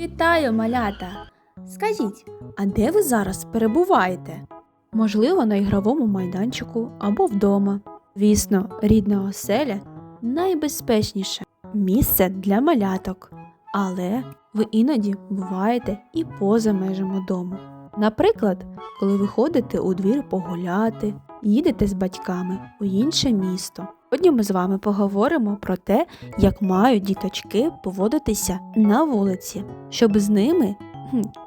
Вітаю, малята! Скажіть, а де ви зараз перебуваєте? Можливо, на ігровому майданчику або вдома. Звісно, рідна оселя найбезпечніше місце для маляток. Але ви іноді буваєте і поза межами дому. Наприклад, коли ви ходите у двір погуляти, їдете з батьками у інше місто. Сьогодні ми з вами поговоримо про те, як мають діточки поводитися на вулиці, щоб з ними,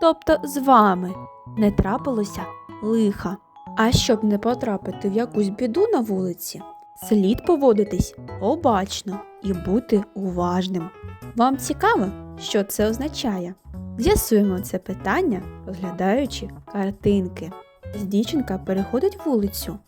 тобто з вами, не трапилося лиха. А щоб не потрапити в якусь біду на вулиці, слід поводитись обачно і бути уважним. Вам цікаво, що це означає? З'ясуємо це питання, розглядаючи картинки. Ось Дівчинка переходить вулицю.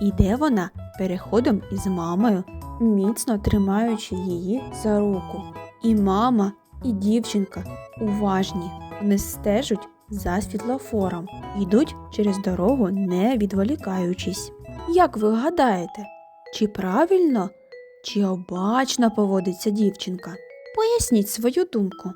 Іде вона переходом із мамою, міцно тримаючи її за руку. І мама, і дівчинка уважні. Вони стежать за світлофором, йдуть через дорогу, не відволікаючись. Як ви гадаєте, чи правильно, чи обачно поводиться дівчинка? Поясніть свою думку.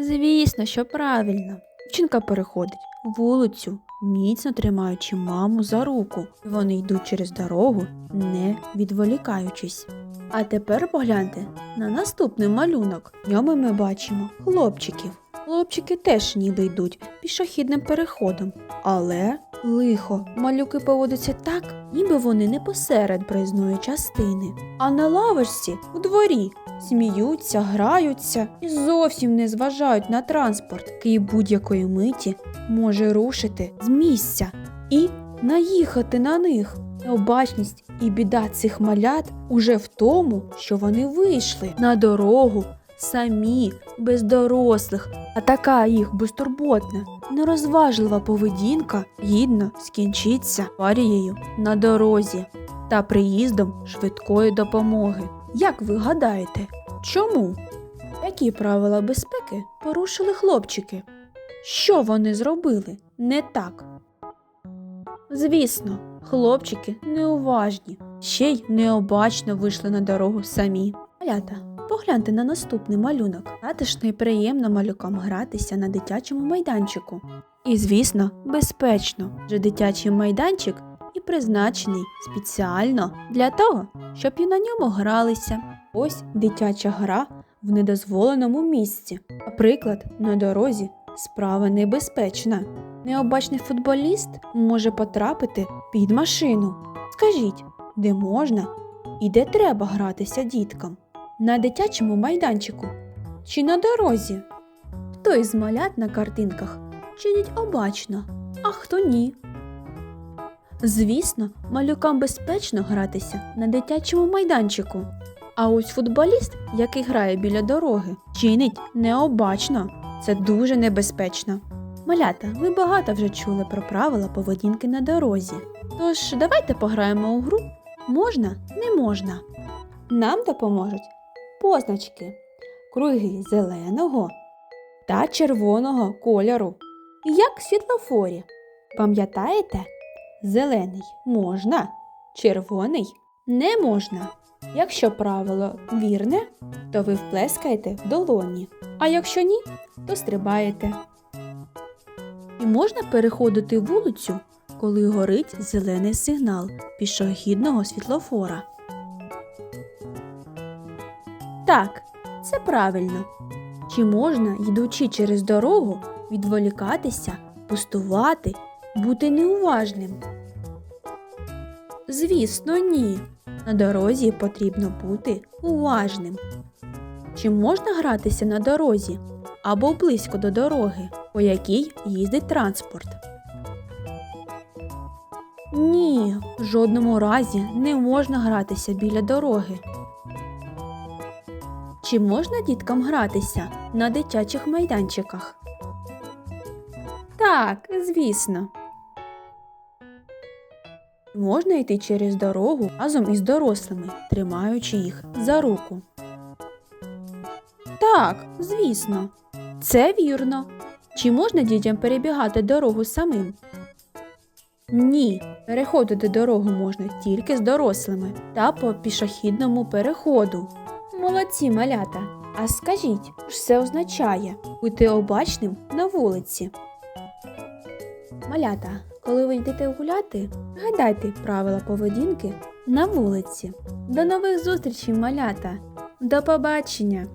Звісно, що правильно. Дівчинка переходить вулицю, міцно тримаючи маму за руку. Вони йдуть через дорогу, не відволікаючись. А тепер погляньте на наступний малюнок. Ньому ми бачимо хлопчиків. Хлопчики теж ніби йдуть пішохідним переходом. Але лихо, малюки поводяться так, ніби вони не посеред проїзної частини, а на лавочці у дворі сміються, граються і зовсім не зважають на транспорт, який будь-якої миті може рушити з місця і наїхати на них. Необачність і біда цих малят уже в тому, що вони вийшли на дорогу самі, без дорослих, а така їх безтурботна, нерозважлива поведінка гідно скінчиться аварією на дорозі та приїздом швидкої допомоги. Як ви гадаєте, чому? Які правила безпеки порушили хлопчики? Що вони зробили не так? Звісно, хлопчики неуважні, ще й необачно вийшли на дорогу самі. Малята, погляньте на наступний малюнок. Затишно і приємно малюкам гратися на дитячому майданчику. І, звісно, безпечно, адже дитячий майданчик і призначений спеціально для того, щоб і на ньому гралися. Ось дитяча гра в недозволеному місці. Наприклад, на дорозі справа небезпечна. Необачний футболіст може потрапити під машину. Скажіть, де можна і де треба гратися діткам? На дитячому майданчику чи на дорозі? Хто із малят на картинках чинить обачно, а хто ні? Звісно, малюкам безпечно гратися на дитячому майданчику. А ось футболіст, який грає біля дороги, чинить необачно. Це дуже небезпечно. Малята, ви багато вже чули про правила поведінки на дорозі. Тож давайте пограємо у гру можна, не можна. Нам допоможуть позначки, круги зеленого та червоного кольору, як світлофорі. Пам'ятаєте? Зелений можна, червоний не можна. Якщо правило вірне, то ви вплескаєте в долоні, а якщо ні, то стрибаєте. І можна переходити вулицю, коли горить зелений сигнал пішохідного світлофора. Так, це правильно. Чи можна, йдучи через дорогу, відволікатися, пустувати, бути неуважним? Звісно, ні. На дорозі потрібно бути уважним. Чи можна гратися на дорозі або близько до дороги, по якій їздить транспорт? Ні, в жодному разі не можна гратися біля дороги. Чи можна діткам гратися на дитячих майданчиках? Так, звісно. Можна йти через дорогу разом із дорослими, тримаючи їх за руку. Так, звісно. Це вірно. Чи можна дітям перебігати дорогу самим? Ні, переходити дорогу можна тільки з дорослими та по пішохідному переходу. Молодці малята! А скажіть, що це означає бути обачним на вулиці? Малята, коли ви йдете гуляти, гадайте правила поведінки на вулиці. До нових зустрічей, малята! До побачення!